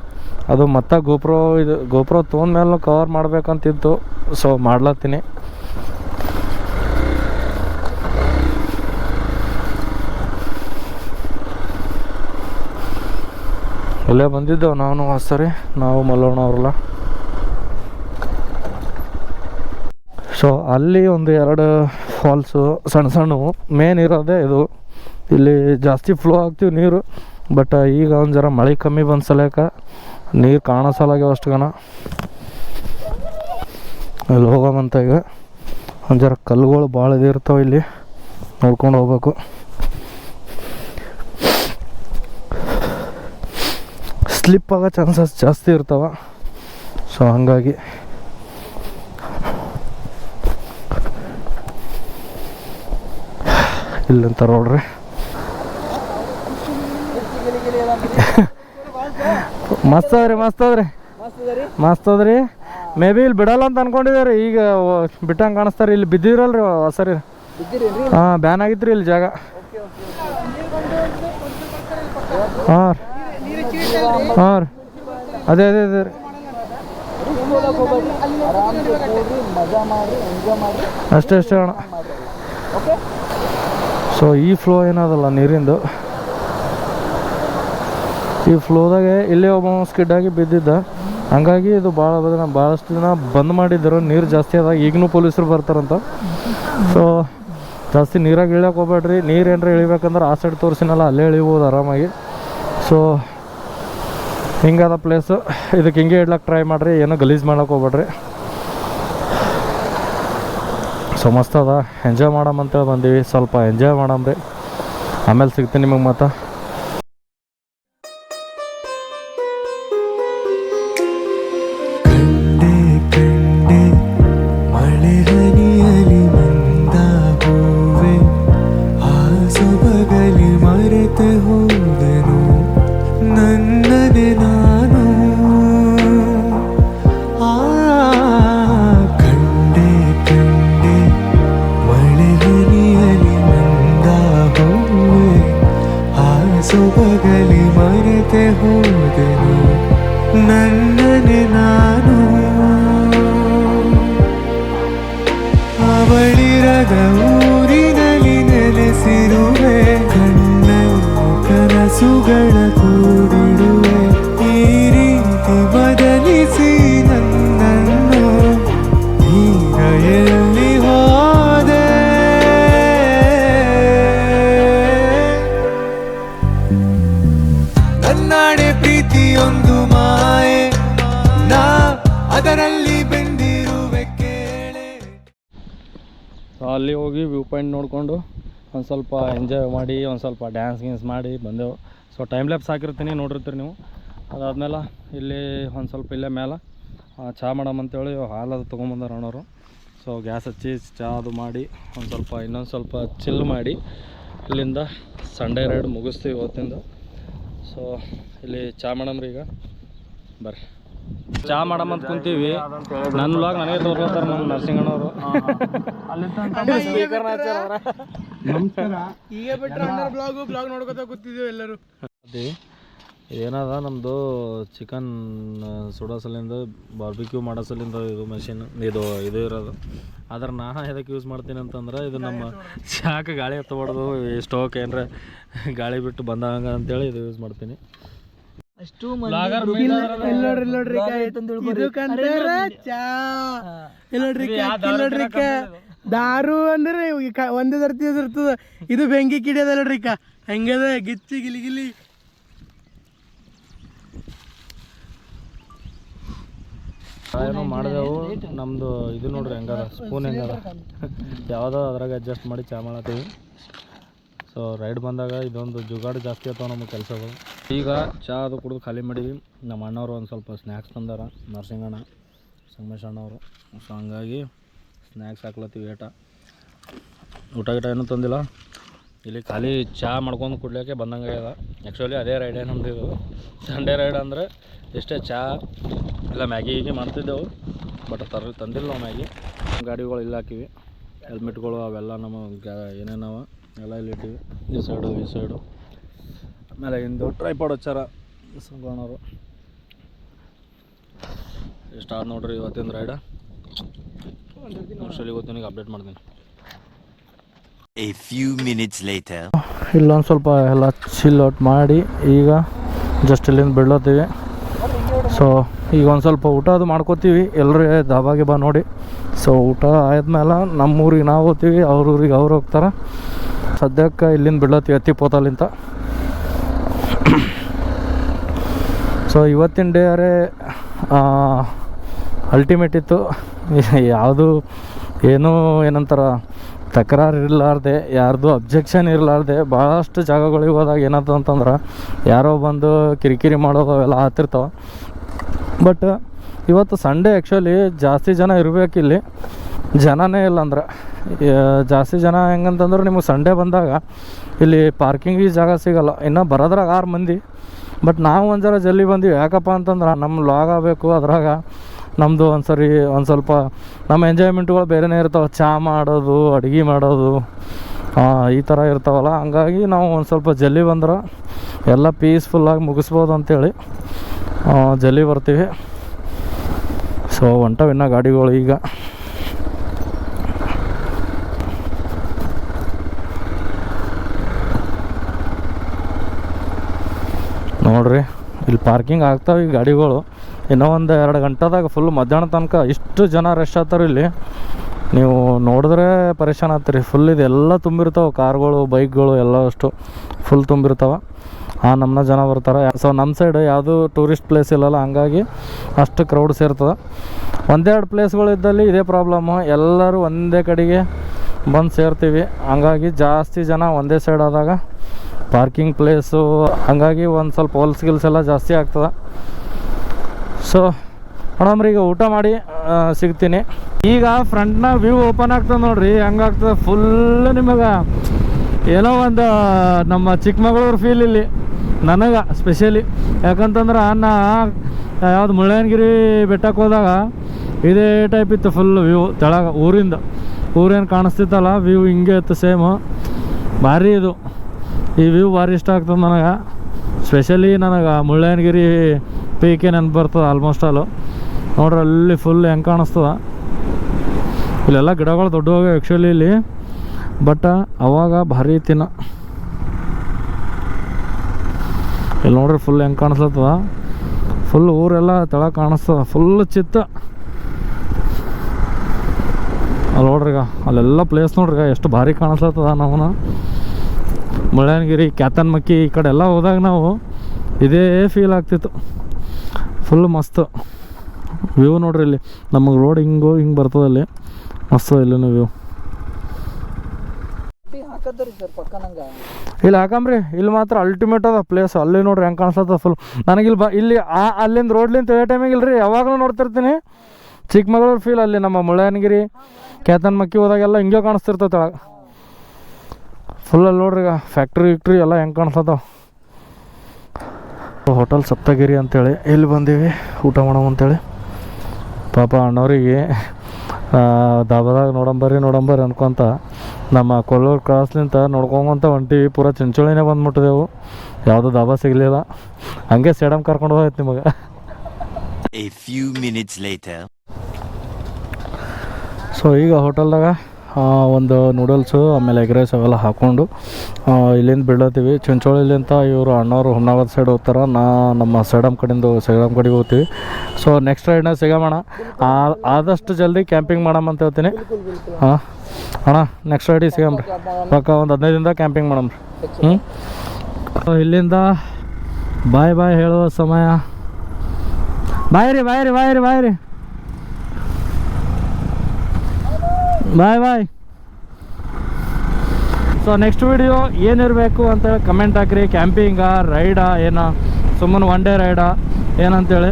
ಅದು ಮತ್ತೆ ಗೋಪ್ರೋ ಇದು, ಗೋಪ್ರೋ ತೊಗೊಂಡ್ಮೇಲೂ ಕವರ್ ಮಾಡಬೇಕಂತಿತ್ತು. ಸೊ, ಮಾಡ್ಲತ್ತೀನಿ. ಇಲ್ಲೇ ಬಂದಿದ್ದೆವು ನಾನು ಸರಿ. ನಾವು ಮಲ್ಲೋಣ ಅವ್ರಲ್ಲ. ಸೊ ಅಲ್ಲಿ ಒಂದು ಎರಡು ಫಾಲ್ಸು ಸಣ್ಣ ಸಣ್ಣವು. ಮೇನ್ ಇರೋದೇ ಇದು. ಇಲ್ಲಿ ಜಾಸ್ತಿ ಫ್ಲೋ ಆಗ್ತೀವಿ ನೀರು ಬಟ್ ಈಗ ಒಂದು ಜರ ಮಳೆ ಕಮ್ಮಿ ಬಂದ ಸಲಕ ನೀರು ಕಾಣಿಸಲಾಗ್ಯಾವ ಅಷ್ಟು ಹೋಗಮಂತ ಹೋಗೋಮಂತ ಈಗ ಒಂದು ಜರ ಕಲ್ಲುಗಳು ಭಾಳ ಇದಿರ್ತಾವೆ ಇಲ್ಲಿ. ನೋಡ್ಕೊಂಡು ಹೋಗ್ಬೇಕು. ಸ್ಲಿಪ್ ಆಗೋ ಚಾನ್ಸಸ್ ಜಾಸ್ತಿ ಇರ್ತಾವ. ಸೊ ಹಂಗಾಗಿ ಇಲ್ಲಂತ ನೋಡ್ರಿ. ಮಸ್ತ್ ಅದ್ರಿ ಮಸ್ತ್ ಅದ್ರಿ. ಮಸ್ತ್ ಅದ ಮಸ್ತ್ ಅದ್ರಿ. ಮೇ ಬಿ ಇಲ್ಲಿ ಬಿಡಲ್ಲ ಅಂತ ಅನ್ಕೊಂಡಿದ್ದಾರೆ ಈಗ ಬಿಟ್ಟಂಗೆ ಕಾಣಿಸ್ತಾರೆ. ಇಲ್ಲಿ ಬಿದ್ದಿರಲ್ರಿ ಸರಿ ಹಾಂ ಬ್ಯಾನ್ ಆಗಿತ್ರಿ ಇಲ್ಲಿ ಜಾಗ. ಹಾಂ ರೀ. ಹಾಂ ರೀ. ಅದೇ ಅದೇ ಅದೇ ರೀ. ಅಷ್ಟೇ ಅಷ್ಟೇ ಅಣ್ಣ. ಸೊ ಈ ಫ್ಲೋ ಏನದಲ್ಲ ನೀರಿಂದು? ಈ ಫ್ಲೋದಾಗೆ ಇಲ್ಲೇ ಒಬ್ಬ ಸ್ಕಿಡ್ಡಾಗಿ ಬಿದ್ದಿದ್ದ. ಹಂಗಾಗಿ ಇದು ಭಾಳ ದಿನ ಭಾಳಷ್ಟು ದಿನ ಬಂದ್ ಮಾಡಿದ್ರು. ನೀರು ಜಾಸ್ತಿ ಆದಾಗ ಈಗಲೂ ಪೊಲೀಸರು ಬರ್ತಾರಂತ. ಸೊ ಜಾಸ್ತಿ ನೀರಾಗಿ ಇಳಿಯೋಕೆ ಹೋಗ್ಬೇಡ್ರಿ. ನೀರು ಏನಾರ ಇಳಿಬೇಕಂದ್ರೆ ಆ ಸೈಡ್ ತೋರಿಸಿನಲ್ಲ, ಅಲ್ಲೇ ಇಳಿಬೋದು ಆರಾಮಾಗಿ. ಸೊ ಹಿಂಗದ ಪ್ಲೇಸು ಇದಕ್ಕೆ ಹಿಂಗೆ ಇಡ್ಲಕ್ಕೆ ಟ್ರೈ ಮಾಡಿರಿ, ಏನೋ ಗಲೀಜು ಮಾಡೋಕೆ ಹೋಗ್ಬೇಡ್ರಿ. ಸೊ ಮಸ್ತದ ಎಂಜಾಯ್ ಮಾಡಮಂತೇಳಿ ಬಂದೀವಿ. ಸ್ವಲ್ಪ ಎಂಜಾಯ್ ಮಾಡಮ್ರಿ. ಆಮೇಲೆ ಸಿಗ್ತೀನಿ ನಿಮಗೆ ಮತ್ತೆ. ಒಂದು ಸ್ವಲ್ಪ ಎಂಜಾಯ್ ಮಾಡಿ ಒಂದು ಸ್ವಲ್ಪ ಡ್ಯಾನ್ಸ್ ಗೀನ್ಸ್ ಮಾಡಿ ಬಂದೆವು. ಸೊ ಟೈಮ್ ಲ್ಯಾಪ್ಸ್ ಹಾಕಿರ್ತೀನಿ ನೋಡಿರ್ತೀರಿ ನೀವು. ಅದಾದ್ಮೇಲೆ ಇಲ್ಲಿ ಒಂದು ಸ್ವಲ್ಪ ಇಲ್ಲೇ ಮೇಲೆ ಆ, ಚಹಾ ಮಾಡಮ್ ಅಂತೇಳಿ ಹಾಲು ಅದು ತೊಗೊಂಬಂದಾರ ಅಣ್ಣವರು. ಸೊ ಗ್ಯಾಸ್ ಹಚ್ಚಿ ಚಹಾ ಅದು ಮಾಡಿ ಒಂದು ಸ್ವಲ್ಪ ಇನ್ನೊಂದು ಸ್ವಲ್ಪ ಚಿಲ್ ಮಾಡಿ ಇಲ್ಲಿಂದ ಸಂಡೇ ರೈಡ್ ಮುಗಿಸ್ತೀವಿ ಇವತ್ತಿಂದ. ಸೊ ಇಲ್ಲಿ ಚಹಾ ಮಾಡಮ್ರಿ ಈಗ. ಬರ್ರಿ. ಚಹಾ ಮಾಡಮ್ ಅಂತ ಕುಂತೀವಿ. ನನ್ನ ವ್ಲಾಗ್ ನನಗೆ ತೋರ್ಲತ್ತಾರ ನಮ್ಮ ನರಸಿಂಗಣ್ಣವರು. ಈಗ ಬಿಟ್ರೆ ಅಣ್ಣರ ಬ್ಲಾಗ್ ಬ್ಲಾಗ್ ನೋಡ್ಕೊತ ಕೂತಿದ್ದೀವಿ ಎಲ್ಲರೂ. ಅದೇ ಏನದ ನಮ್ಮದು ಚಿಕನ್ ಸುಡೋ ಸಲಿಂದ ಬಾರ್ಬಿಕ್ಯೂ ಮಾಡೋ ಸಲಿಂದ ಇದು ಮಷಿನ್ ಇದು ಇದು ಇರೋದು. ಆದ್ರೆ ನಾ ಎದಕ್ಕೆ ಯೂಸ್ ಮಾಡ್ತೀನಿ ಅಂತಂದ್ರೆ ಇದು ನಮ್ಮ ಚಾಕ ಗಾಳಿ ಹತ್ತಬಾರ್ದು ಸ್ಟೋಕ್ ಏನರ ಗಾಳಿ ಬಿಟ್ಟು ಬಂದಾಗ ಅಂತೇಳಿ ಇದು ಯೂಸ್ ಮಾಡ್ತೀನಿ. ಅಷ್ಟು ನೋಡ್ರಿ ನೋಡ್ರಿ ದಾರು ಅಂದ್ರೆ ಒಂದೇ ಸರ್ತಿ ಇರ್ತದ. ಇದು ಬೆಂಕಿ ಕಿಡಿಯದ ನೋಡ್ರಿ. ಹೆಂಗದ? ಗಿಚ್ಚಿ, ಗಿಲಿ ಗಿಲಿ. ಏನೋ ಮಾಡಿದೆವು. ನಮ್ಮದು ಇದು ನೋಡ್ರಿ ಹೆಂಗದ? ಸ್ಪೂನ್ ಹೆಂಗದ? ಯಾವುದೋ ಅದ್ರಾಗ ಅಡ್ಜಸ್ಟ್ ಮಾಡಿ ಚಾ ಮಾಡತ್ತೀವಿ. ಸೊ ರೈಡ್ ಬಂದಾಗ ಇದೊಂದು ಜುಗಾಡು ಜಾಸ್ತಿ ಆಯ್ತವ ನಮ್ಮ ಕೆಲಸಗಳು. ಈಗ ಚಾ ಅದು ಕುಡಿದು ಖಾಲಿ ಮಾಡೀವಿ. ನಮ್ಮ ಅಣ್ಣವರು ಒಂದು ಸ್ವಲ್ಪ ಸ್ನ್ಯಾಕ್ಸ್ ತಂದಾರ. ನರಸಿಂಗಣ್ಣ, ಸಂಗಮೇಶ್ ಅಣ್ಣವರು. ಸೊ ಹಂಗಾಗಿ ಸ್ನ್ಯಾಕ್ಸ್ ಹಾಕ್ಲತ್ತೀವಿ ಏಟ. ಊಟ ಗಿಟ ಏನೂ ತಂದಿಲ್ಲ. ಇಲ್ಲಿ ಖಾಲಿ ಚಹಾ ಮಾಡ್ಕೊಂಡು ಕುಡ್ಲಿಕ್ಕೆ ಬಂದಂಗೆ ಆಗ್ಯದ ಆ್ಯಕ್ಚುಲಿ ಅದೇ ರೈಡೇ ನಮ್ದು ಇದು. ಸಂಡೇ ರೈಡ್ ಅಂದರೆ ಎಷ್ಟೇ ಚಹಾ ಇಲ್ಲ ಮ್ಯಾಗಿ ಹೀಗೆ ಮಾಡ್ತಿದ್ದೆವು. ಬಟ್ ತರ, ತಂದಿಲ್ಲ ನಾವು ಮ್ಯಾಗಿ ಗಾಡಿಗಳು ಇಲ್ಲಿ ಹಾಕಿವಿ. ಹೆಲ್ಮೆಟ್ಗಳು ಅವೆಲ್ಲ ನಮ್ಮ ಗ್ಯಾ ಏನೇನವ, ಎಲ್ಲ ಇಲ್ಲಿ ಇಟ್ಟಿವಿ. ಈ ಸೈಡು ಈ ಸೈಡು ಆಮೇಲೆ ಇಂದು ಟ್ರೈಪಾಡ್ ಹಚ್ಚಾರ ಸಂಗೋಣವರು ಇಷ್ಟ ನೋಡ್ರಿ ಇವತ್ತಿನ ರೈಡ ಮೋಸ್ಟಲಿ ಫ್ಯೂ ಅಪ್ಡೇಟ್ ಮಾಡ್ತೀನಿ. A few minutes later. ಇಲ್ಲೊಂದು ಸ್ವಲ್ಪ ಎಲ್ಲ ಚಿಲ್ ಔಟ್ ಮಾಡಿ ಈಗ ಜಸ್ಟ್ ಇಲ್ಲಿಂದ ಬೀಳತ್ತೀವಿ ಸೊ ಈಗ ಒಂದು ಸ್ವಲ್ಪ ಊಟ ಅದು ಮಾಡ್ಕೋತೀವಿ. ಎಲ್ಲರೂ ದಾಬಾಗೆ ಬಾ ನೋಡಿ. ಸೊ ಊಟ ಆದ್ಮೇಲೆ ನಮ್ಮ ಊರಿಗೆ ನಾವು ಹೋಗ್ತೀವಿ ಅವ್ರ ಊರಿಗೆ ಅವ್ರು ಹೋಗ್ತಾರೆ. ಸದ್ಯಕ್ಕೆ ಇಲ್ಲಿಂದ ಬೀಳತ್ತೀವಿ ಎತ್ತಿಪೋತಲಿಂತ ಸೊ ಇವತ್ತಿನ ಡೇ ಅರೇ ಅಲ್ಟಿಮೇಟ್ ಇತ್ತು. ಯಾವುದು ಏನೂ ಏನಂತಾರ, ತಕರಾರು ಇರಲಾರ್ದೆ, ಯಾರ್ದು ಅಬ್ಜೆಕ್ಷನ್ ಇರಲಾರ್ದೆ ಭಾಳಷ್ಟು ಜಾಗಗಳಿಗೆ ಹೋದಾಗ ಏನಾಯ್ತು ಅಂತಂದ್ರೆ, ಯಾರೋ ಬಂದು ಕಿರಿಕಿರಿ ಮಾಡೋದು ಅವೆಲ್ಲ ಆಗ್ತಿರ್ತಾವೆ ಬಟ್ ಇವತ್ತು ಸಂಡೇ ಆ್ಯಕ್ಚುಲಿ ಜಾಸ್ತಿ ಜನ ಇರಬೇಕಿಲ್ಲಿ ಜನನೇ ಇಲ್ಲ ಅಂದ್ರೆ. ಜಾಸ್ತಿ ಜನ ಹೆಂಗಂತಂದ್ರೆ ನಿಮಗೆ ಸಂಡೇ ಬಂದಾಗ ಇಲ್ಲಿ ಪಾರ್ಕಿಂಗಿಗೆ ಜಾಗ ಸಿಗಲ್ಲ. ಇನ್ನು ಬರೋದ್ರಾಗ ಆರು ಮಂದಿ. ಬಟ್ ನಾವು ಒಂದು ಜರ ಜಲ್ದಿ ಬಂದೀವಿ. ಯಾಕಪ್ಪ ಅಂತಂದ್ರೆ ನಮ್ಮ ಲಾಗ್ ಆಗಬೇಕು ಅದ್ರಾಗ. ನಮ್ಮದು ಒಂದು ಸರಿ ಒಂದು ಸ್ವಲ್ಪ ನಮ್ಮ ಎಂಜಾಯ್ಮೆಂಟ್ಗಳು ಬೇರೆನೇ ಇರ್ತಾವೆ. ಚಹಾ ಮಾಡೋದು, ಅಡುಗೆ ಮಾಡೋದು ಈ ಥರ ಇರ್ತಾವಲ್ಲ. ಹಂಗಾಗಿ ನಾವು ಒಂದು ಸ್ವಲ್ಪ ಜಲ್ಲಿ ಬಂದ್ರೆ ಎಲ್ಲ ಪೀಸ್ಫುಲ್ಲಾಗಿ ಮುಗಿಸ್ಬೋದು ಅಂತೇಳಿ ಜಲ್ಲಿ ಬರ್ತೀವಿ. ಸೊ ಹೊಂಟವು ಇನ್ನು ಗಾಡಿಗಳು ಈಗ. ನೋಡ್ರಿ, ಇಲ್ಲಿ ಪಾರ್ಕಿಂಗ್ ಆಗ್ತಾವೆ ಈ ಗಾಡಿಗಳು. ಇನ್ನೂ ಒಂದು ಎರಡು ಗಂಟೆದಾಗ ಫುಲ್ ಮಧ್ಯಾಹ್ನ ತನಕ ಇಷ್ಟು ಜನ ರಶ್ ಆತಾರ ಇಲ್ಲಿ, ನೀವು ನೋಡಿದ್ರೆ ಪರೇಶಾನ್ ಆಗ್ತೀರಿ. ಫುಲ್ ಇದೆಲ್ಲ ತುಂಬಿರ್ತಾವೆ, ಕಾರ್ಗಳು, ಬೈಕ್ಗಳು ಎಲ್ಲ ಅಷ್ಟು ಫುಲ್ ತುಂಬಿರ್ತಾವೆ. ಆ ನಮ್ಮನ್ನ ಜನ ಬರ್ತಾರೆ. ಸೊ ನಮ್ಮ ಸೈಡ್ ಯಾವುದು ಟೂರಿಸ್ಟ್ ಪ್ಲೇಸ್ ಇಲ್ಲಲ್ಲ, ಹಂಗಾಗಿ ಅಷ್ಟು ಕ್ರೌಡ್ ಸೇರ್ತದೆ. ಒಂದೆರಡು ಪ್ಲೇಸ್ಗಳಿದ್ದಲ್ಲಿ ಇದೇ ಪ್ರಾಬ್ಲಮ್ಮು ಎಲ್ಲರೂ ಒಂದೇ ಕಡೆಗೆ ಬಂದು ಸೇರ್ತೀವಿ. ಹಂಗಾಗಿ ಜಾಸ್ತಿ ಜನ ಒಂದೇ ಸೈಡ್ ಆದಾಗ ಪಾರ್ಕಿಂಗ್ ಪ್ಲೇಸು ಹಂಗಾಗಿ ಒಂದು ಸ್ವಲ್ಪ ಹೋಲ್ಸ್ ಗಿಲ್ಸ್ ಎಲ್ಲ ಜಾಸ್ತಿ ಆಗ್ತದೆ. ಸೊ ಈಗ ಊಟ ಮಾಡಿ ಸಿಗ್ತೀನಿ. ಈಗ ಫ್ರಂಟ್ನ ವ್ಯೂ ಓಪನ್ ಆಗ್ತದೆ ನೋಡ್ರಿ ಹಂಗಾಗ್ತದೆ ಫುಲ್ ನಿಮಗೆ. ಏನೋ ಒಂದು ನಮ್ಮ ಚಿಕ್ಕಮಗಳೂರು ಫೀಲ್ ಇಲ್ಲಿ. ನನಗೆ ಸ್ಪೆಷಲಿ ಯಾಕಂತಂದ್ರೆ ನಾ, ಯಾವ್ದು ಮುಳ್ಳಯ್ಯನಗಿರಿ ಬೆಟ್ಟಕ್ಕೆ ಹೋದಾಗ, ಇದೇ ಟೈಪ್ ಇತ್ತು ಫುಲ್ ವ್ಯೂ ತೆಳಗ, ಊರಿಂದ. ಊರೇನು ಕಾಣಿಸ್ತಿತ್ತಲ್ಲ ವ್ಯೂ ಹಿಂಗೆ ಇತ್ತು ಸೇಮು ಭಾರಿ ಇದು. ಈ ವ್ಯೂ ಭಾರಿ ಇಷ್ಟ ಆಗ್ತದೆ ನನಗೆ. ಸ್ಪೆಷಲಿ ನನಗೆ ಮುಳ್ಳಯ್ಯನಗಿರಿ ಪೀಕೆ ನೆನಪು ಬರ್ತದೆ ಆಲ್ಮೋಸ್ಟ್ ಆಲು ನೋಡ್ರಿ ಅಲ್ಲಿ ಫುಲ್ ಹೆಂಗೆ ಕಾಣಿಸ್ತದ. ಇಲ್ಲೆಲ್ಲ ಗಿಡಗಳು ದೊಡ್ಡವಾಗ ಆ್ಯಕ್ಚುಲಿ ಇಲ್ಲಿ ಬಟ್ ಅವಾಗ ಭಾರಿ ತಿನ್ನ ಇಲ್ಲಿ ನೋಡ್ರಿ ಫುಲ್ ಹೆಂಗೆ ಕಾಣಿಸ್ತದ ಫುಲ್ ಊರೆಲ್ಲ ತಳ ಕಾಣಿಸ್ತದ ಫುಲ್ ಚಿತ್ತ. ಅಲ್ಲಿ ನೋಡ್ರಿಗ ಅಲ್ಲೆಲ್ಲ ಪ್ಲೇಸ್ ನೋಡ್ರಿಗ ಎಷ್ಟು ಭಾರಿ ಕಾಣಿಸ್ತದ ನಾವು ಮುಳ್ಳಯ್ಯನಗಿರಿ, ಕ್ಯಾತನ್ಮಕ್ಕಿ ಈ ಕಡೆ ಎಲ್ಲ ಹೋದಾಗ ನಾವು ಇದೇ ಫೀಲ್ ಆಗ್ತಿತ್ತು. ಫುಲ್ ಮಸ್ತು. ವ್ಯೂ ನೋಡ್ರಿ ಇಲ್ಲಿ. ನಮಗೆ ರೋಡ್ ಹಿಂಗೋ, ಹಿಂಗೆ ಬರ್ತದೆ ಅಲ್ಲಿ. ಮಸ್ತ್ ಇಲ್ಲಿನೂ ವ್ಯೂ ಇಲ್ಲಿ ಹಾಕಂಬ್ರಿ. ಇಲ್ಲಿ ಮಾತ್ರ ಅಲ್ಟಿಮೇಟ್ ಅದ ಪ್ಲೇಸ್ ಅಲ್ಲಿ ನೋಡ್ರಿ ಹೆಂಗೆ ಕಾಣಿಸ್ತದ ಫುಲ್ ನನಗೆ ಇಲ್ಲಿ ಬ ಇಲ್ಲಿ ಆ, ಅಲ್ಲಿಂದ ರೋಡ್ಲಿಂದ ತಿಳೋ ಟೈಮಿಗೆ ಇಲ್ರಿ. ಯಾವಾಗಲೂ ನೋಡ್ತಿರ್ತೀನಿ. ಚಿಕ್ಕಮಗಳೂರು ಫೀಲ್ ಅಲ್ಲಿ ನಮ್ಮ ಮುಳ್ಳಯ್ಯನಗಿರಿ ಕೇತನ್ ಮಕ್ಕಿ ಹೋದಾಗೆಲ್ಲ ಹಿಂಗೆ ಕಾಣಿಸ್ತಿರ್ತದೆ ಫುಲ್ಲಲ್ಲಿ ಫುಲ್ ಅಲ್ಲಿ ನೋಡ್ರಿ ಈಗ ಫ್ಯಾಕ್ಟ್ರಿ ಗಿಕ್ಟ್ರಿ ಎಲ್ಲ ಹೆಂಗೆ ಕಾಣಿಸ್ತದ ಹೋಟೆಲ್ ಸಪ್ತಗಿರಿ ಅಂತೇಳಿ. ಇಲ್ಲಿ ಬಂದೀವಿ? ಊಟ ಮಾಡೋಣ ಅಂತೇಳಿ. ಪಾಪ ಅಣ್ಣವ್ರಿಗೆ ದಾಬಾದಾಗ ನೋಡಂಬರಿ ನೋಡಂಬರಿ ಅನ್ಕೊಂತ ನಮ್ಮ ಕೊಲ್ಲೂರು ಕ್ರಾಸ್ಲಿಂತ ನೋಡ್ಕೊಂತ ಹೊಂಟಿವಿ. ಪೂರ ಚಿಂಚೋಳಿನೇ ಬಂದ್ಬಿಟ್ಟಿದೆವು ಯಾವುದೋ ದಾಬಾ ಸಿಗಲಿಲ್ಲ. ಹಂಗೆ ಸೇಡಮ್ ಕರ್ಕೊಂಡು ಹೋಯ್ತು ನಿಮಗೆ. ಸೊ ಈಗ ಹೋಟೆಲ್ದಾಗ ಒಂದು ನೂಡಲ್ಸು ಆಮೇಲೆ ಎಗ್ ರೈಸ್ ಅವೆಲ್ಲ ಹಾಕ್ಕೊಂಡು ಇಲ್ಲಿಂದ ಬೀಳತ್ತೀವಿ. ಚಿಂಚೋಳಿಲಿಂತ ಇವರು ಅಣ್ಣವರು ಹೊನ್ನಾವರ ಸೈಡ್ ಹೋಗ್ತಾರೆ. ನಾ ನಮ್ಮ ಸೇಡಮ್ ಕಡೆಯಿಂದ ಸೇಡಮ್ ಕಡೆಗೆ ಹೋಗ್ತೀವಿ. ಸೊ ನೆಕ್ಸ್ಟ್ ರೈಡ್ನ ಸಿಗಮಣ ಆದಷ್ಟು ಜಲ್ದಿ ಕ್ಯಾಂಪಿಂಗ್ ಮಾಡಮ್ಮ ಅಂತ ಹೇಳ್ತೀನಿ. ಹಾಂ ಅಣ್ಣ ನೆಕ್ಸ್ಟ್ ರೈಡಿಗೆ ಸಿಗಮ್ರಿ ಪಕ್ಕ ಒಂದು ಹದಿನೈದಿಂದ ಕ್ಯಾಂಪಿಂಗ್ ಮಾಡಮ್ರಿ ಹ್ಞೂ ಇಲ್ಲಿಂದ ಬಾಯ್ ಬಾಯ್ ಹೇಳುವ ಸಮಯ. ಬಾಯ್ ರೀ ಬಾಯ್ ರೀ ಬಾಯ್ ರೀ ಬಾಯ್ ರೀ. Bye bye so next video ಏನಿರಬೇಕು ಅಂತೇಳಿ ಕಮೆಂಟ್ ಹಾಕ್ರಿ. ಕ್ಯಾಂಪಿಂಗಾ ರೈಡಾ ಏನೋ? ಸುಮ್ಮನೆ ಒನ್ ಡೇ ರೈಡಾ ಏನಂತೇಳಿ.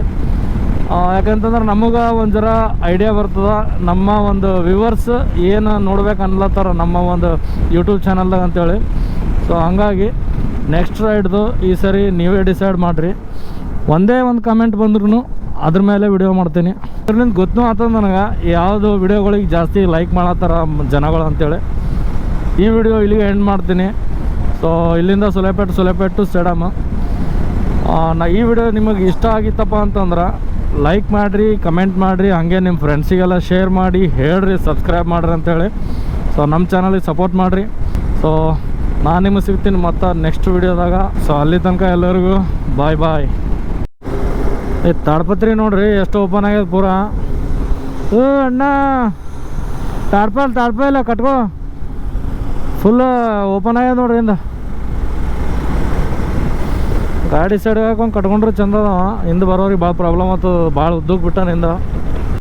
ಯಾಕಂತಂದ್ರೆ ನಮಗೆ ಒಂಥರ ಐಡಿಯಾ ಬರ್ತದೆ. ನಮ್ಮ ಒಂದು ವ್ಯೂವರ್ಸ್ ಏನು ನೋಡ್ಬೇಕು ಅನ್ಲತ್ತಾರ ನಮ್ಮ ಒಂದು ಯೂಟ್ಯೂಬ್ ಚಾನಲ್ದಾಗ ಅಂತೇಳಿ. ಸೊ ಹಂಗಾಗಿ ನೆಕ್ಸ್ಟ್ ರೈಡ್ದು ಈ ಸರಿ ನೀವೇ ಡಿಸೈಡ್ ಮಾಡಿರಿ. ಒಂದೇ ಒಂದು ಕಮೆಂಟ್ ಬಂದ್ರೂ ಅದ್ರ ಮೇಲೆ ವಿಡಿಯೋ ಮಾಡ್ತೀನಿ. ಅದ್ರಿಂದ ಗೊತ್ತು ಆತದ ನನಗೆ, ಯಾವುದು ವಿಡಿಯೋಗಳಿಗೆ ಜಾಸ್ತಿ ಲೈಕ್ ಮಾಡತ್ತಾರ ಜನಗಳು ಅಂತೇಳಿ. ಈ ವಿಡಿಯೋ ಇಲ್ಲಿಗೆ ಎಂಡ್ ಮಾಡ್ತೀನಿ. ಸೊ ಇಲ್ಲಿಂದ ಸುಲೆಪೆಟ್ಟು ಸುಲೆಪೆಟ್ಟು ಸ್ಟೇಡಮ್ ನಾ, ಈ ವಿಡಿಯೋ ನಿಮಗೆ ಇಷ್ಟ ಆಗಿತ್ತಪ್ಪ ಅಂತಂದ್ರೆ ಲೈಕ್ ಮಾಡಿರಿ ಕಮೆಂಟ್ ಮಾಡಿರಿ, ಹಾಗೆ ನಿಮ್ಮ ಫ್ರೆಂಡ್ಸಿಗೆಲ್ಲ ಶೇರ್ ಮಾಡಿ, ಹೇಳ್ರಿ ಸಬ್ಸ್ಕ್ರೈಬ್ ಮಾಡ್ರಿ ಅಂತೇಳಿ. ಸೊ ನಮ್ಮ ಚಾನಲಿಗೆ ಸಪೋರ್ಟ್ ಮಾಡಿರಿ. ಸೊ ನಾನು ನಿಮಗೆ ಸಿಗ್ತೀನಿ ಮತ್ತು ನೆಕ್ಸ್ಟ್ ವಿಡಿಯೋದಾಗ ಸೊ ಅಲ್ಲಿ ತನಕ ಎಲ್ಲರಿಗೂ ಬಾಯ್ ಬಾಯ್ ಏ, ತಾಡ್ಪತ್ರಿ ನೋಡ್ರಿ, ಎಷ್ಟು ಓಪನ್ ಆಗ್ಯದ ಪೂರ. ಓ ಅಣ್ಣ ತಾಡ್ಪ ಇಲ್ಲ, ಕಟ್ಕೋ. ಫುಲ್ ಓಪನ್ ಆಗ್ಯದ ನೋಡ್ರಿ ಇಂದ. ಗಾಡಿ ಸೈಡ್ ಹಾಕೊಂಡು ಕಟ್ಕೊಂಡ್ರೆ ಚಂದದ ಹಿಂದೆ ಬರೋರಿಗೆ ಭಾಳ ಪ್ರಾಬ್ಲಮ್ ಆಗ್ತದ ಭಾಳ ಉದ್ದಕ್ಕೆ ಬಿಟ್ಟಾನ ಹಿಂದ